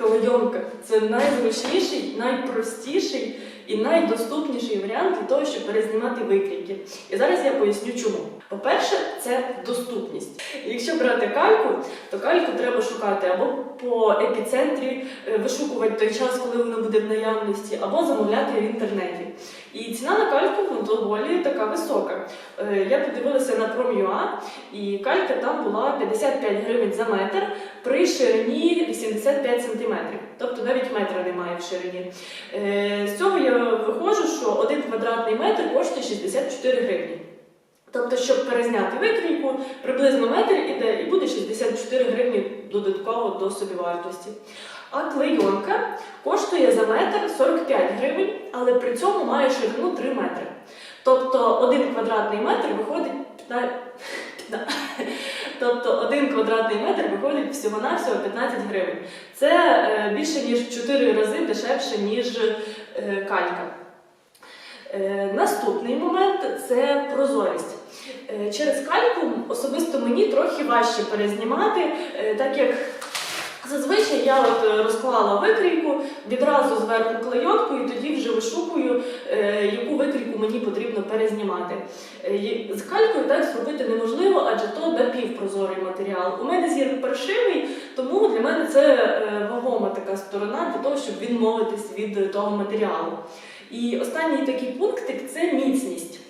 Клейонка це найзручніший, найпростіший і найдоступніший варіант для того, щоб перезнімати викрійки. І зараз я поясню чому. По-перше, це доступність. Якщо брати кальку, то кальку треба шукати або по епіцентрі, е, вишукувати той час, коли вона буде в наявності, або замовляти в інтернеті. І ціна на кальку ну, доволі така висока. Е, Я подивилася на Prom.ua, і калька там була 55 гривень за метр при ширині 85 см. Тобто навіть метра немає в ширині. Е, З цього я виходжу, що один квадратний метр коштує 64 гривні. Тобто, щоб перезняти викрійку, приблизно метр іде і буде 64 гривні додатково до собівартості. А клейонка коштує за метр 45 гривень, але при цьому має ширину 3 метри. Тобто один квадратний метр виходить 15... Тобто один квадратний метр виходить всього-навсього 15 гривень. Це е, більше ніж в 4 рази дешевше, ніж е, калька. Е, Наступний момент це прозорість. Е, Через кальку особисто мені трохи важче перезнімати, е, так як зазвичай я от розклала викрійку, відразу зверху клейонку і тоді вже вишукую, яку викрійку мені потрібно перезнімати. З калькою так зробити неможливо, адже то напівпрозорий матеріал. У мене зір паршивий, тому для мене це вагома така сторона для того, щоб відмовитись від того матеріалу. І останній такий пунктик це міцність.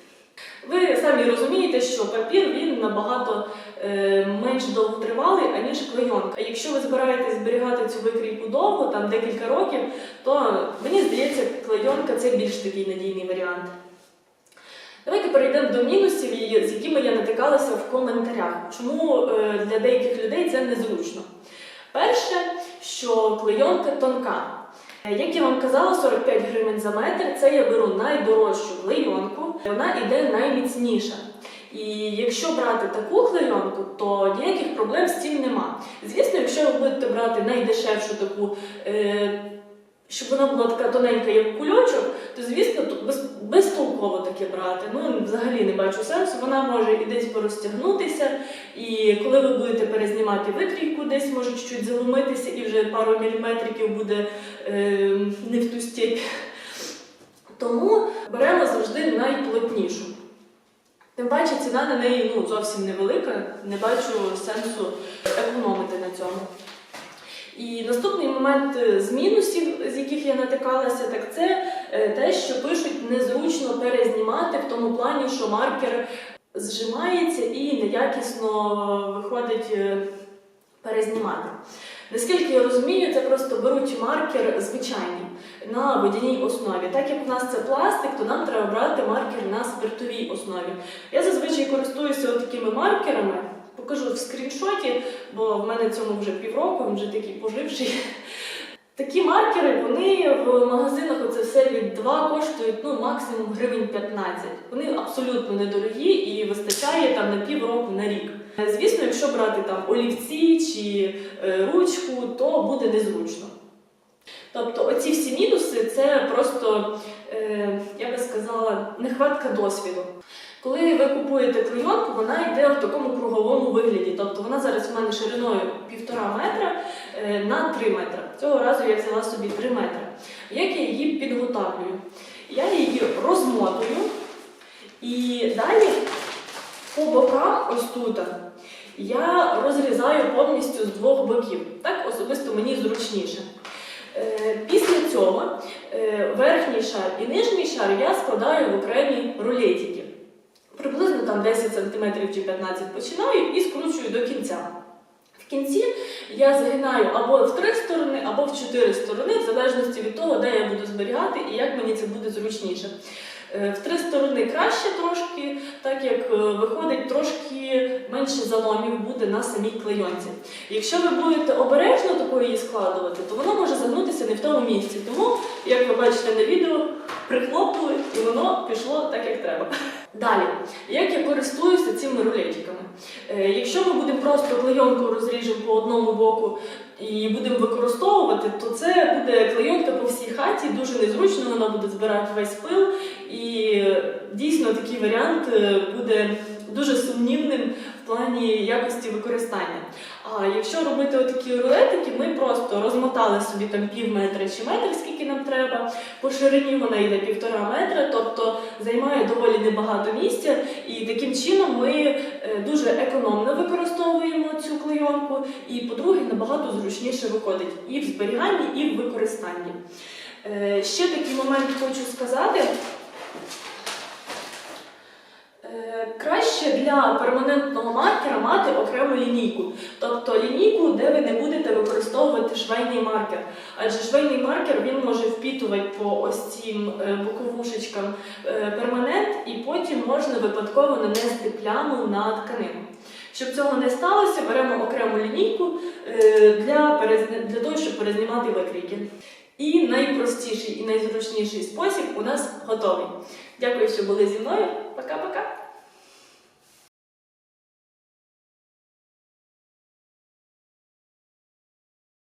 Ви самі розумієте, що папір він набагато е, менш довготривалий, аніж клейонка. А якщо ви збираєтесь зберігати цю викрійку довго, там декілька років, то мені здається, клейонка це більш такий надійний варіант. Давайте перейдемо до мінусів, з якими я натикалася в коментарях. Чому е, для деяких людей це незручно? Перше, що клейонка тонка. Як я вам казала, 45 гривень за метр це я беру найдорожчу клейонку, вона йде найміцніша. І якщо брати таку клейонку, то ніяких проблем з цим нема. Звісно, якщо ви будете брати найдешевшу таку, е, щоб вона була така тоненька, як кульочок, то звісно без, безтолково таке брати. Ну взагалі не бачу сенсу. Вона може і десь порозтягнутися, і коли ви будете перезнімати викрійку, десь може чуть заломитися, і вже пару міліметриків буде е, не в ту степь. Тому беремо завжди найплотнішу. Тим паче ціна на неї ну, зовсім невелика, не бачу сенсу економити на цьому. І наступний момент е, з мінусів, з яких я натикалася, так це е, те, що пишуть незручно перезнімати в тому плані, що маркер зжимається і неякісно виходить е, перезнімати. Наскільки я розумію, це просто беруть маркер звичайний на водяній основі. Так як у нас це пластик, то нам треба брати маркер на спиртовій основі. Я зазвичай користуюся такими маркерами. Покажу в скріншоті, бо в мене цьому вже півроку, він вже такий поживший. Такі маркери, вони в магазинах оце все від 2 коштують ну, максимум гривень 15. Вони абсолютно недорогі і вистачає там на півроку на рік. Звісно, якщо брати там олівці чи е, ручку, то буде незручно. Тобто оці всі мінуси це просто, е, я би сказала, нехватка досвіду. Коли ви купуєте клейонку, вона йде в такому круговому вигляді. Тобто вона зараз в мене шириною 1,5 метра е, на 3 метри. Цього разу я взяла собі 3 метри. Як я її підготавлюю? Я її розмотую і далі по бокам, ось тут, я розрізаю повністю з двох боків. Так особисто мені зручніше. Е, Після цього е, верхній шар і нижній шар я складаю в окремі рулетики. Там 10 см чи 15 починаю і скручую до кінця. В кінці я загинаю або в три сторони, або в чотири сторони, в залежності від того, де я буду зберігати і як мені це буде зручніше. Е, В три сторони краще трошки, так як е, виходить трошки менше заломів буде на самій клейонці. Якщо ви будете обережно такою її складувати, то воно може загнутися не в тому місці. Тому, як ви бачите на відео, прихлопнули і воно пішло так, як треба. Далі, як я користуюся цими рулетиками? Е, Якщо ми будемо просто клейонку розріжемо по одному боку і будемо використовувати, то це буде клейонка по всій хаті, дуже незручно, вона буде збирати весь пил. І дійсно такий варіант е, буде дуже сумнівним в плані якості використання. А якщо робити отакі рулетики, ми просто розмотали собі там пів метра чи метр, скільки нам треба. По ширині вона йде півтора метра, тобто займає доволі небагато місця. І таким чином ми е, дуже економно використовуємо цю клейонку. І, по-друге, набагато зручніше виходить і в зберіганні, і в використанні. Е, Ще такий момент хочу сказати. Е, Краще для перманентного маркера мати окрему лінійку, тобто лінійку, де ви не будете використовувати швейний маркер. Адже швейний маркер він може впітувати по ось цим е, боковушечкам е, перманент, і потім можна випадково нанести пляму на тканину. Щоб цього не сталося, беремо окрему лінійку для, для того, щоб перезнімати викрійки. І найпростіший і найзручніший спосіб у нас готовий. Дякую, що були зі мною. Пока-пока!